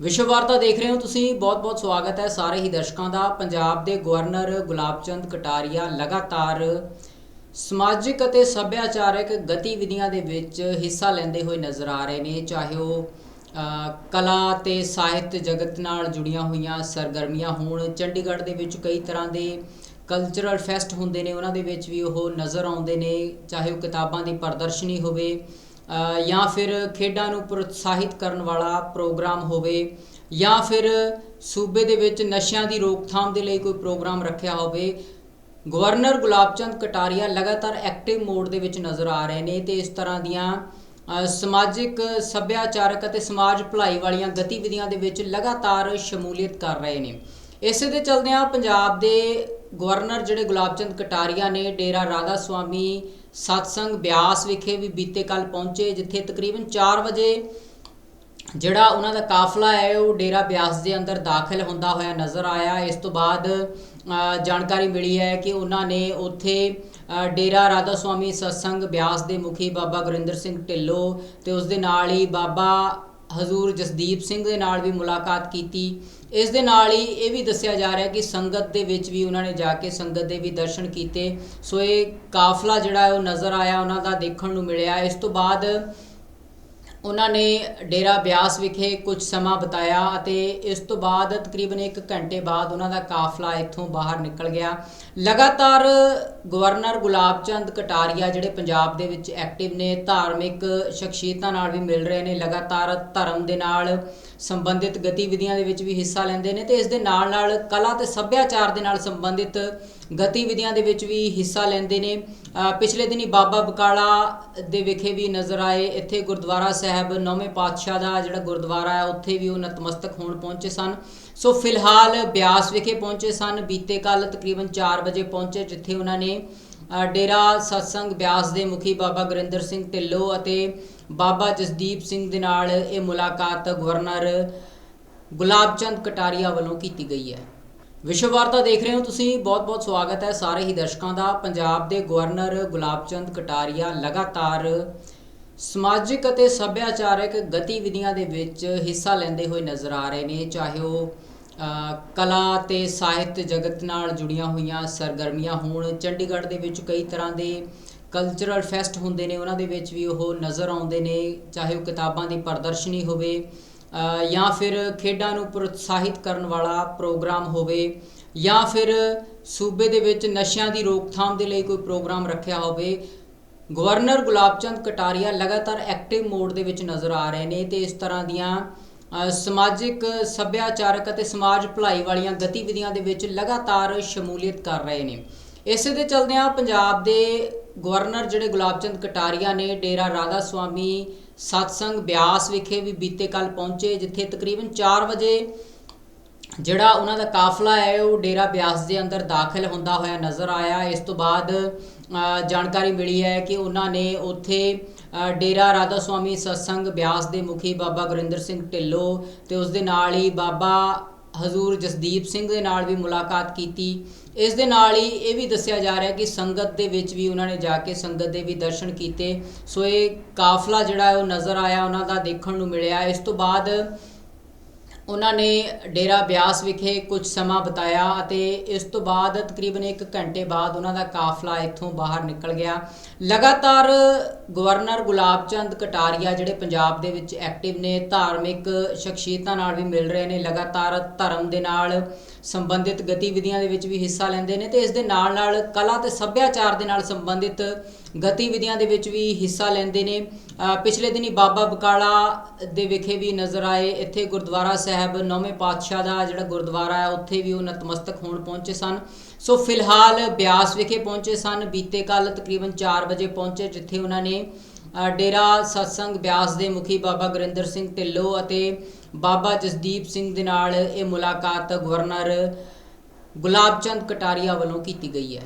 ਵਿਸ਼ਵ ਵਾਰਤਾ ਦੇਖ ਰਹੇ ਹੋ ਤੁਸੀਂ। ਬਹੁਤ-ਬਹੁਤ ਸਵਾਗਤ ਹੈ ਸਾਰੇ ਹੀ ਦਰਸ਼ਕਾਂ ਦਾ। ਪੰਜਾਬ ਦੇ ਗਵਰਨਰ ਗੁਲਾਬਚੰਦ ਕਟਾਰੀਆ ਲਗਾਤਾਰ ਸਮਾਜਿਕ ਅਤੇ ਸੱਭਿਆਚਾਰਕ ਗਤੀਵਿਧੀਆਂ ਦੇ ਵਿੱਚ ਹਿੱਸਾ ਲੈਂਦੇ ਹੋਏ ਨਜ਼ਰ ਆ ਰਹੇ ਨੇ। ਚਾਹੇ ਉਹ ਕਲਾ ਤੇ ਸਾਹਿਤ ਜਗਤ ਨਾਲ ਜੁੜੀਆਂ ਹੋਈਆਂ ਸਰਗਰਮੀਆਂ ਹੋਣ, ਚੰਡੀਗੜ੍ਹ ਦੇ ਵਿੱਚ ਕਈ ਤਰ੍ਹਾਂ ਦੇ ਕਲਚਰਲ ਫੈਸਟ ਹੁੰਦੇ ਨੇ, ਉਹਨਾਂ ਦੇ ਵਿੱਚ ਵੀ ਉਹ ਨਜ਼ਰ ਆਉਂਦੇ ਨੇ। ਚਾਹੇ ਉਹ ਕਿਤਾਬਾਂ ਦੀ ਪ੍ਰਦਰਸ਼ਨੀ ਹੋਵੇ ਜਾਂ ਫਿਰ ਖੇਡਾਂ ਨੂੰ ਪ੍ਰੋਤਸਾਹਿਤ ਕਰਨ ਵਾਲਾ ਪ੍ਰੋਗਰਾਮ ਹੋਵੇ ਜਾਂ ਫਿਰ ਸੂਬੇ ਦੇ ਵਿੱਚ ਨਸ਼ਿਆਂ ਦੀ ਰੋਕਥਾਮ ਦੇ ਲਈ ਕੋਈ ਪ੍ਰੋਗਰਾਮ ਰੱਖਿਆ ਹੋਵੇ, ਗਵਰਨਰ ਗੁਲਾਬਚੰਦ ਕਟਾਰੀਆ ਲਗਾਤਾਰ ਐਕਟਿਵ ਮੋਡ ਦੇ ਵਿੱਚ ਨਜ਼ਰ ਆ ਰਹੇ ਨੇ ਤੇ ਇਸ ਤਰ੍ਹਾਂ ਦੀਆਂ ਸਮਾਜਿਕ ਸੱਭਿਆਚਾਰਕ ਅਤੇ ਸਮਾਜ ਭਲਾਈ ਵਾਲੀਆਂ ਗਤੀਵਿਧੀਆਂ ਦੇ ਵਿੱਚ ਲਗਾਤਾਰ ਸ਼ਮੂਲੀਅਤ ਕਰ ਰਹੇ ਨੇ। ਇਸੇ ਦੇ ਚਲਦਿਆਂ ਪੰਜਾਬ ਦੇ ਗਵਰਨਰ ਜਿਹੜੇ ਗੁਲਾਬ ਚੰਦ ਕਟਾਰੀਆ ਨੇ, ਡੇਰਾ ਰਾਧਾ ਸੁਆਮੀ ਸਤਸੰਗ ਬਿਆਸ ਵਿਖੇ ਵੀ ਬੀਤੇ ਕੱਲ ਪਹੁੰਚੇ, ਜਿੱਥੇ ਤਕਰੀਬਨ 4 ਵਜੇ ਜਿਹੜਾ ਉਹਨਾਂ ਦਾ ਕਾਫਲਾ ਹੈ, ਉਹ ਡੇਰਾ ਬਿਆਸ ਦੇ ਅੰਦਰ ਦਾਖਲ ਹੁੰਦਾ ਹੋਇਆ ਨਜ਼ਰ ਆਇਆ। ਇਸ ਤੋਂ ਬਾਅਦ ਜਾਣਕਾਰੀ ਮਿਲੀ ਹੈ ਕਿ ਉਹਨਾਂ ਨੇ ਉੱਥੇ ਡੇਰਾ ਰਾਧਾ ਸੁਆਮੀ ਸਤਸੰਗ ਬਿਆਸ ਦੇ ਮੁਖੀ ਬਾਬਾ ਗੁਰਿੰਦਰ ਸਿੰਘ ਢਿੱਲੋਂ ਤੇ ਉਸ ਦੇ ਨਾਲ ਹੀ ਬਾਬਾ ਹਜ਼ੂਰ ਜਸਦੀਪ ਸਿੰਘ ਦੇ ਨਾਲ ਵੀ ਮੁਲਾਕਾਤ ਕੀਤੀ। ਇਸ ਦੇ ਨਾਲ ਹੀ ਇਹ ਵੀ ਦੱਸਿਆ ਜਾ ਰਿਹਾ ਕਿ ਸੰਗਤ ਦੇ ਵਿੱਚ ਵੀ ਉਹਨਾਂ ਨੇ ਜਾ ਕੇ ਸੰਗਤ ਦੇ ਵੀ ਦਰਸ਼ਨ ਕੀਤੇ। ਸੋ ਇਹ ਕਾਫਲਾ ਜਿਹੜਾ ਉਹ ਨਜ਼ਰ ਆਇਆ, ਉਹਨਾਂ ਦਾ ਦੇਖਣ ਨੂੰ ਮਿਲਿਆ। ਇਸ ਤੋਂ ਬਾਅਦ ਉਹਨਾਂ ਨੇ ਡੇਰਾ ਬਿਆਸ ਵਿਖੇ ਕੁਝ ਸਮਾਂ ਬਿਤਾਇਆ ਅਤੇ ਇਸ ਤੋਂ ਬਾਅਦ ਤਕਰੀਬਨ 1 ਘੰਟੇ ਬਾਅਦ ਉਹਨਾਂ ਦਾ ਕਾਫਲਾ ਇੱਥੋਂ ਬਾਹਰ ਨਿਕਲ ਗਿਆ। ਲਗਾਤਾਰ ਗਵਰਨਰ ਗੁਲਾਬ ਚੰਦ ਕਟਾਰੀਆ ਜਿਹੜੇ ਪੰਜਾਬ ਦੇ ਵਿੱਚ ਐਕਟਿਵ ਨੇ, ਧਾਰਮਿਕ ਸ਼ਖਸੀਅਤਾਂ ਨਾਲ ਵੀ ਮਿਲ ਰਹੇ ਨੇ, ਲਗਾਤਾਰ ਧਰਮ ਦੇ ਨਾਲ ਸੰਬੰਧਿਤ ਗਤੀਵਿਧੀਆਂ ਦੇ ਵਿੱਚ ਵੀ ਹਿੱਸਾ ਲੈਂਦੇ ਨੇ ਤੇ ਇਸ ਦੇ ਨਾਲ ਨਾਲ ਕਲਾ ਤੇ ਸੱਭਿਆਚਾਰ ਦੇ ਨਾਲ ਸੰਬੰਧਿਤ ਗਤੀਵਿਧੀਆਂ ਦੇ ਵਿੱਚ ਵੀ ਹਿੱਸਾ ਲੈਂਦੇ ਨੇ। ਪਿਛਲੇ ਦਿਨੀ ਬਾਬਾ ਬਕਾਲਾ ਦੇ ਵਿਖੇ ਵੀ ਨਜ਼ਰ ਆਏ। ਇੱਥੇ ਗੁਰਦੁਆਰਾ ਸਾਹਿਬ ਨੌਵੇਂ ਪਾਤਸ਼ਾਹ ਦਾ ਜਿਹੜਾ ਗੁਰਦੁਆਰਾ ਹੈ, ਉੱਥੇ ਵੀ ਉਹ ਨਤਮਸਤਕ ਹੋਣ ਪਹੁੰਚੇ ਸਨ। ਸੋ ਫਿਲਹਾਲ ਬਿਆਸ ਵਿਖੇ ਪਹੁੰਚੇ ਸਨ। ਬੀਤੇ ਕੱਲ ਤਕਰੀਬਨ 4 ਵਜੇ ਪਹੁੰਚੇ, ਜਿੱਥੇ ਉਹਨਾਂ ਨੇ ਡੇਰਾ ਸਤਸੰਗ ਬਿਆਸ ਦੇ ਮੁਖੀ ਬਾਬਾ ਗੁਰਿੰਦਰ ਸਿੰਘ ਢਿੱਲੋਂ ਅਤੇ ਬਾਬਾ ਜਸਦੀਪ ਸਿੰਘ ਦੇ ਨਾਲ ਇਹ ਮੁਲਾਕਾਤ ਗਵਰਨਰ ਗੁਲਾਬ ਚੰਦ ਕਟਾਰੀਆ ਵੱਲੋਂ ਕੀਤੀ ਗਈ ਹੈ। ਵਿਸ਼ਵ ਵਾਰਤਾ ਦੇਖ ਰਹੇ ਹੋ ਤੁਸੀਂ। ਬਹੁਤ-ਬਹੁਤ ਸਵਾਗਤ ਹੈ ਸਾਰੇ ਹੀ ਦਰਸ਼ਕਾਂ ਦਾ। ਪੰਜਾਬ ਦੇ ਗਵਰਨਰ ਗੁਲਾਬਚੰਦ ਕਟਾਰੀਆ ਲਗਾਤਾਰ ਸਮਾਜਿਕ ਅਤੇ ਸੱਭਿਆਚਾਰਕ ਗਤੀਵਿਧੀਆਂ ਦੇ ਵਿੱਚ ਹਿੱਸਾ ਲੈਂਦੇ ਹੋਏ ਨਜ਼ਰ ਆ ਰਹੇ ਨੇ। ਚਾਹੇ ਉਹ ਕਲਾ ਤੇ ਸਾਹਿਤ ਜਗਤ ਨਾਲ ਜੁੜੀਆਂ ਹੋਈਆਂ ਸਰਗਰਮੀਆਂ ਹੋਣ, ਚੰਡੀਗੜ੍ਹ ਦੇ ਵਿੱਚ ਕਈ ਤਰ੍ਹਾਂ ਦੇ ਕਲਚਰਲ ਫੈਸਟ ਹੁੰਦੇ ਨੇ, ਉਹਨਾਂ ਦੇ ਵਿੱਚ ਵੀ ਉਹ ਨਜ਼ਰ ਆਉਂਦੇ ਨੇ। ਚਾਹੇ ਉਹ ਕਿਤਾਬਾਂ ਦੀ ਪ੍ਰਦਰਸ਼ਨੀ ਹੋਵੇ ਜਾਂ ਫਿਰ ਖੇਡਾਂ ਨੂੰ ਪ੍ਰੋਤਸਾਹਿਤ ਕਰਨ ਵਾਲਾ ਪ੍ਰੋਗਰਾਮ ਹੋਵੇ ਜਾਂ ਫਿਰ ਸੂਬੇ ਦੇ ਵਿੱਚ ਨਸ਼ਿਆਂ ਦੀ ਰੋਕਥਾਮ ਦੇ ਲਈ ਕੋਈ ਪ੍ਰੋਗਰਾਮ ਰੱਖਿਆ ਹੋਵੇ, ਗਵਰਨਰ ਗੁਲਾਬ ਚੰਦ ਕਟਾਰੀਆ ਲਗਾਤਾਰ ਐਕਟਿਵ ਮੋਡ ਦੇ ਵਿੱਚ ਨਜ਼ਰ ਆ ਰਹੇ ਨੇ ਤੇ ਇਸ ਤਰ੍ਹਾਂ ਦੀਆਂ ਸਮਾਜਿਕ ਸੱਭਿਆਚਾਰਕ ਅਤੇ ਸਮਾਜ ਭਲਾਈ ਵਾਲੀਆਂ ਗਤੀਵਿਧੀਆਂ ਦੇ ਵਿੱਚ ਲਗਾਤਾਰ ਸ਼ਮੂਲੀਅਤ ਕਰ ਰਹੇ ਨੇ। ਇਸੇ ਦੇ ਚਲਦਿਆਂ ਪੰਜਾਬ ਦੇ ਗਵਰਨਰ ਜਿਹੜੇ ਗੁਲਾਬ ਚੰਦ ਕਟਾਰੀਆ ਨੇ, ਡੇਰਾ ਰਾਧਾ ਸੁਆਮੀ ਸਤਸੰਗ ਬਿਆਸ ਵਿਖੇ ਵੀ ਬੀਤੇ ਕੱਲ ਪਹੁੰਚੇ, ਜਿੱਥੇ ਤਕਰੀਬਨ 4 ਵਜੇ ਜਿਹੜਾ ਉਹਨਾਂ ਦਾ ਕਾਫਲਾ ਹੈ, ਉਹ ਡੇਰਾ ਬਿਆਸ ਦੇ ਅੰਦਰ ਦਾਖਲ ਹੁੰਦਾ ਹੋਇਆ ਨਜ਼ਰ ਆਇਆ। ਇਸ ਤੋਂ ਬਾਅਦ ਜਾਣਕਾਰੀ ਮਿਲੀ ਹੈ ਕਿ ਉਹਨਾਂ ਨੇ ਉੱਥੇ ਡੇਰਾ ਰਾਧਾ ਸੁਆਮੀ ਸਤਸੰਗ ਬਿਆਸ ਦੇ ਮੁਖੀ ਬਾਬਾ ਗੁਰਿੰਦਰ ਸਿੰਘ ਢਿੱਲੋਂ ਤੇ ਉਸ ਦੇ ਨਾਲ ਹੀ ਬਾਬਾ ਹਜ਼ੂਰ ਜਸਦੀਪ ਸਿੰਘ ਦੇ ਨਾਲ ਵੀ ਮੁਲਾਕਾਤ ਕੀਤੀ। ਇਸ ਦੇ ਨਾਲ ਹੀ ਇਹ ਵੀ ਦੱਸਿਆ ਜਾ ਰਿਹਾ ਕਿ ਸੰਗਤ ਦੇ ਵਿੱਚ ਵੀ ਉਹਨਾਂ ਨੇ ਜਾ ਕੇ ਸੰਗਤ ਦੇ ਵੀ ਦਰਸ਼ਨ ਕੀਤੇ। ਸੋ ਇਹ ਕਾਫਲਾ ਜਿਹੜਾ ਉਹ ਨਜ਼ਰ ਆਇਆ, ਉਹਨਾਂ ਦਾ ਦੇਖਣ ਨੂੰ ਮਿਲਿਆ। ਇਸ ਤੋਂ ਬਾਅਦ ਉਹਨਾਂ ਨੇ ਡੇਰਾ ਬਿਆਸ ਵਿਖੇ ਕੁਝ ਸਮਾਂ ਬਿਤਾਇਆ ਅਤੇ ਇਸ ਤੋਂ ਬਾਅਦ ਤਕਰੀਬਨ 1 ਘੰਟੇ ਬਾਅਦ ਉਹਨਾਂ ਦਾ ਕਾਫਲਾ ਇੱਥੋਂ ਬਾਹਰ ਨਿਕਲ ਗਿਆ। ਲਗਾਤਾਰ ਗਵਰਨਰ ਗੁਲਾਬ ਚੰਦ ਕਟਾਰੀਆ ਜਿਹੜੇ ਪੰਜਾਬ ਦੇ ਵਿੱਚ ਐਕਟਿਵ ਨੇ, ਧਾਰਮਿਕ ਸ਼ਖਸੀਅਤਾਂ ਨਾਲ ਵੀ ਮਿਲ ਰਹੇ ਨੇ, ਲਗਾਤਾਰ ਧਰਮ ਦੇ ਨਾਲ ਸੰਬੰਧਿਤ ਗਤੀਵਿਧੀਆਂ ਦੇ ਵਿੱਚ ਵੀ ਹਿੱਸਾ ਲੈਂਦੇ ਨੇ ਤੇ ਇਸ ਦੇ ਨਾਲ ਨਾਲ ਕਲਾ ਤੇ ਸੱਭਿਆਚਾਰ ਦੇ ਨਾਲ ਸੰਬੰਧਿਤ ਗਤੀਵਿਧੀਆਂ ਦੇ ਵਿੱਚ ਵੀ ਹਿੱਸਾ ਲੈਂਦੇ ਨੇ। ਪਿਛਲੇ ਦਿਨੀ ਬਾਬਾ ਬਕਾਲਾ ਦੇ ਵਿਖੇ ਵੀ ਨਜ਼ਰ ਆਏ। ਇੱਥੇ ਗੁਰਦੁਆਰਾ ਸਾਹਿਬ ਸਾਹਿਬ ਨੌਵੇਂ ਪਾਤਸ਼ਾਹ ਦਾ ਜਿਹੜਾ ਗੁਰਦੁਆਰਾ ਹੈ, ਉੱਥੇ ਵੀ ਉਹ ਨਤਮਸਤਕ ਹੋਣ ਪਹੁੰਚੇ ਸਨ। ਸੋ ਫਿਲਹਾਲ ਬਿਆਸ ਵਿਖੇ ਪਹੁੰਚੇ ਸਨ। ਬੀਤੇ ਕੱਲ ਤਕਰੀਬਨ 4 ਵਜੇ ਪਹੁੰਚੇ, ਜਿੱਥੇ ਉਹਨਾਂ ਨੇ ਡੇਰਾ ਸਤਸੰਗ ਬਿਆਸ ਦੇ ਮੁਖੀ ਬਾਬਾ ਗੁਰਿੰਦਰ ਸਿੰਘ ਢਿੱਲੋਂ ਅਤੇ ਬਾਬਾ ਜਸਦੀਪ ਸਿੰਘ ਦੇ ਨਾਲ ਇਹ ਮੁਲਾਕਾਤ ਗਵਰਨਰ ਗੁਲਾਬਚੰਦ ਕਟਾਰੀਆ ਵੱਲੋਂ ਕੀਤੀ ਗਈ ਹੈ।